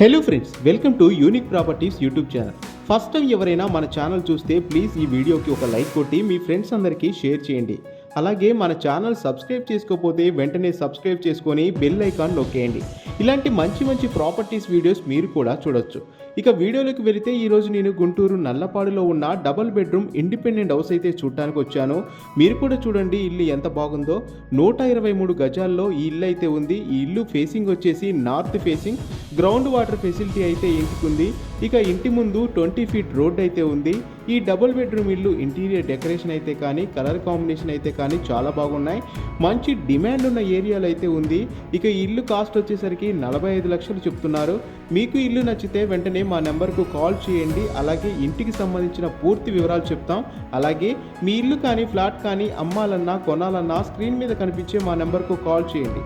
Hello friends welcome to unique properties YouTube channel first time ఎవరైనా మన channel చూస్తే please ఈ వీడియోకి ఒక లైక్ కొట్టి మీ ఫ్రెండ్స్ అందరికీ షేర్ చేయండి. అలాగే మన ఛానల్ సబ్స్క్రైబ్ చేసుకోకపోతే వెంటనే సబ్స్క్రైబ్ చేసుకొని బెల్ ఐకాన్ నొక్కేయండి. ఇలాంటి మంచి మంచి ప్రాపర్టీస్ వీడియోస్ మీరు కూడా చూడొచ్చు. ఇక వీడియోలోకి వెళితే ఈరోజు నేను గుంటూరు నల్లపాడులో ఉన్న డబల్ బెడ్రూమ్ ఇండిపెండెంట్ హౌస్ అయితే చూడటానికి వచ్చాను. మీరు కూడా చూడండి ఇల్లు ఎంత బాగుందో. నూట ఇరవై మూడు గజాల్లో ఈ ఇల్లు అయితే ఉంది. ఈ ఇల్లు ఫేసింగ్ వచ్చేసి north facing ground water facility అయితే ఇంటికి ఉంది. ఇక ఇంటి ముందు ట్వంటీ ఫీట్ రోడ్ అయితే ఉంది. ఈ డబుల్ బెడ్రూమ్ ఇల్లు ఇంటీరియర్ డెకరేషన్ అయితే కానీ కలర్ కాంబినేషన్ అయితే కానీ చాలా బాగున్నాయి. మంచి డిమాండ్ ఉన్న ఏరియాలో అయితే ఉంది. ఇక ఇల్లు కాస్ట్ వచ్చేసరికి నలభై ఐదు లక్షలు చెప్తున్నారు. మీకు ఇల్లు నచ్చితే వెంటనే మా నెంబర్కు కాల్ చేయండి. అలాగే ఇంటికి సంబంధించిన పూర్తి వివరాలు చెప్తాం. అలాగే మీ ఇల్లు కానీ ఫ్లాట్ కానీ అమ్మాలన్నా కొనాలన్నా స్క్రీన్ మీద కనిపించే మా నెంబర్కు కాల్ చేయండి.